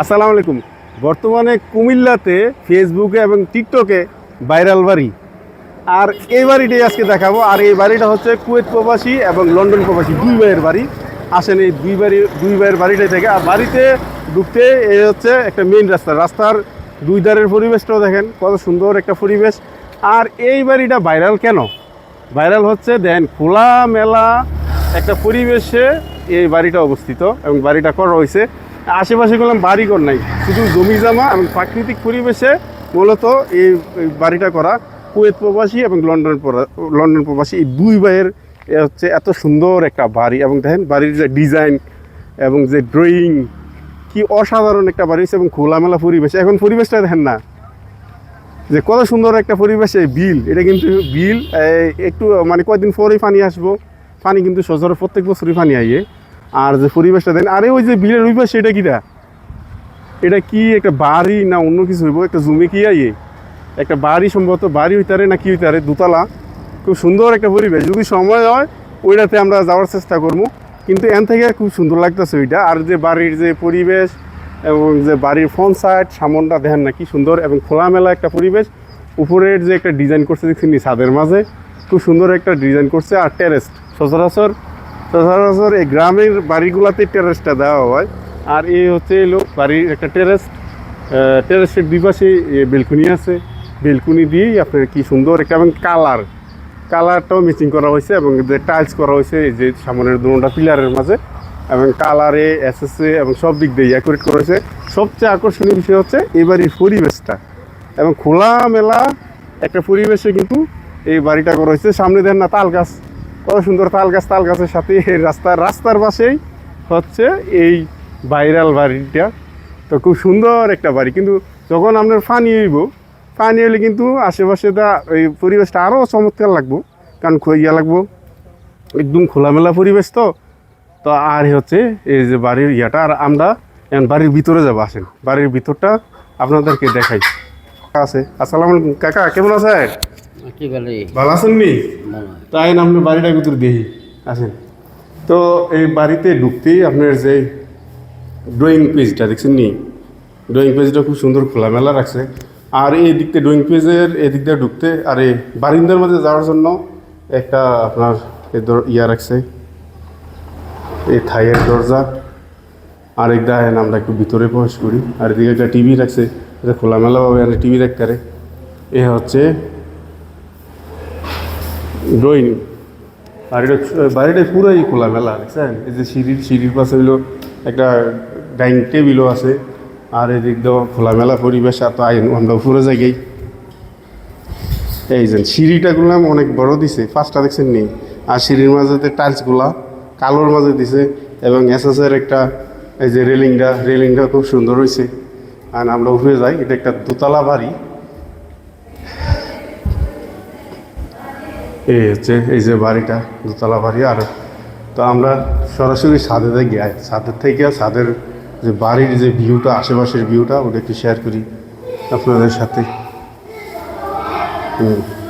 আসসালামু আলাইকুম। বর্তমানে কুমিল্লাতে ফেসবুকে এবং টিকটকে ভাইরাল বাড়ি। আর এই বাড়িটাই আজকে দেখাবো। আর এই বাড়িটা হচ্ছে কুয়েত প্রবাসী এবং লন্ডন প্রবাসী দুই ভাইয়ের বাড়ি। আসেন এই দুই বাড়ি, দুই ভাইয়ের বাড়িটাই থেকে। আর বাড়িতে ঢুকতে এই হচ্ছে একটা মেইন রাস্তা। রাস্তার দুই ধারের পরিবেশটাও দেখেন, কত সুন্দর একটা পরিবেশ। আর এই বাড়িটা ভাইরাল কেন? ভাইরাল হচ্ছে, দেন খোলা মেলা একটা পরিবেশে এই বাড়িটা অবস্থিত এবং বাড়িটা করা হয়েছে। আশেপাশে গেলাম বাড়িঘর নাই। শুধু জমি জমা এবং প্রাকৃতিক পরিবেশে মূলত এই বাড়িটা করা। কুয়েত প্রবাসী এবং লন্ডন লন্ডন প্রবাসী। এই দুই ভাইয়ের হচ্ছে এত সুন্দর একটা বাড়ি এবং দেখেন বাড়ির যে ডিজাইন এবং যে ড্রয়িং, কি অসাধারণ একটা বাড়ি এবং খোলামেলা পরিবেশ। এখন পরিবেশটা দেখেন না। যে কত সুন্দর একটা পরিবেশ বিল। এটা কিন্তু বিল একটু মানে কয়েকদিন পরেই পানি আসব। পানি কিন্তু সচর প্রত্যেক বছরই পানি আইয়ে। আর যে পরিবেশটা দেন আরে ওই যে বিলের ওই পাশে এটা কিটা? এটা কি একটা বাড়ি না অন্য কিছু হইব? একটা জমি কি আইয়ে একটা বাড়ি সম্ভবত, বাড়ি হইতারে না কি হইতারে? দুতলা। খুব সুন্দর একটা পরিবেশ। যদি সময় হয়, ওইটাতে আমরা যাওয়ার চেষ্টা করব। কিন্তু এন থেকে খুব সুন্দর লাগতেছে ওইটা। আর যে বাড়ির যে পরিবেশ এবং যে বাড়ির ফ্রন্ট সাইড সামনটা দেখেন না কি সুন্দর এবং খোলামেলা একটা পরিবেশ। উপরের যে একটা ডিজাইন করছে দেখছি ছাদের মাঝে? খুব সুন্দর একটা ডিজাইন করছে। আর টেরেস সচরাচর সচরাচর এই গ্রামের বাড়িগুলোতে টেরেসটা দেওয়া হয়। আর এই হচ্ছে এলো বাড়ির একটা টেরেস টেরেসের দুই পাশে বেলকুনি আছে। বেলকুনি দিয়েই আপনার কি সুন্দর একটা এবং কালার। কালারটাও ম্যাচিং করা হয়েছে এবং টাইলস করা হয়েছে, এই যে সামনের দুটা পিলারের মাঝে এবং কালারে এসএসএ এবং সব দিক দিয়ে অ্যাকুরেট করা হয়েছে। সবচেয়ে আকর্ষণীয় বিষয় হচ্ছে এই বাড়ির পরিবেশটা এবং খোলা মেলা একটা পরিবেশে কিন্তু এই বাড়িটা করা হয়েছে। সামনে দেন না তাল গাছ। কত সুন্দর তাল গাছ তাল গাছের সাথে রাস্তার রাস্তার পাশেই হচ্ছে এই ভাইরাল বাড়িটা। তো খুব সুন্দর একটা বাড়ি। কিন্তু যখন আপনার ফানি হইব, পানি হলে কিন্তু আশেপাশে দা ওই পরিবেশটা আরও চমৎকার লাগবো, কারণ ইয়া লাগবো। একদম খোলামেলা পরিবেশ তো। তো আর হচ্ছে এই যে বাড়ির ইয়াটা, আর আমরা বাড়ির ভিতরে যাব, আসেন। বাড়ির ভিতরটা আপনাদেরকে দেখাই। আছে। আসসালামু আলাইকুম। কাকা, কেমন আছেন? কি বলে? ভালো আছেন নি? তাই না আপনি বাড়িটা ভিতর দেখি। আসেন। তো এই বাড়িতে ঢুকতেই আপনার যে ড্রয়িং পেজটা দেখছেন নি? ড্রয়িং পেজটা খুব সুন্দর খোলামেলা রাখছে। আর এই দিকতে ড্রয়িং পেজের এই দিকটা ঢুকতে আর এই বারিন্দার মধ্যে যাওয়ার জন্য একটা আপনার ইয়া রাখছে। এই থাইয়ের দরজা। আর এক দেখেন আমরা একটু ভিতরে প্রবেশ করি। আর এদিকে একটা টিভি রাখছে। এটা খোলামেলাভাবে আর টিভি রাখতে এ হচ্ছে ড্রয়িং বাড়িটা বাড়িটা পুরাই খোলামেলা, দেখছেন? এই যে সিঁড়ির সিঁড়ির পাশে হইল একটা ডাইনিং টেবিলও আছে, আর এদিক দিয়েও খোলামেলা পরিবেশ, আর তো আইন, আমরা উপরে জায়গায় এই যে সিঁড়িটা গুলাম অনেক বড় দিছে, পাঁচটা দেখছেন নেই আর সিঁড়ির মাঝেতে টাইলসগুলা, কালোর মাঝে দিছে, এবং এসএসের একটা, এই যে রেলিংটা রেলিংটা খুব সুন্দর হয়েছে আর আমরা উপরে যাই, এটা একটা দোতলা বাড়ি। এই হচ্ছে, এই যে বাড়িটা, দোতলা বাড়ি, আর তো আমরা সরাসরি ছাদে থেকে ছাদের থেকে ছাদের যে বাড়ির যে ভিউটা, আশেপাশের ভিউটা ওটা একটু শেয়ার করি আপনাদের সাথে। হুম।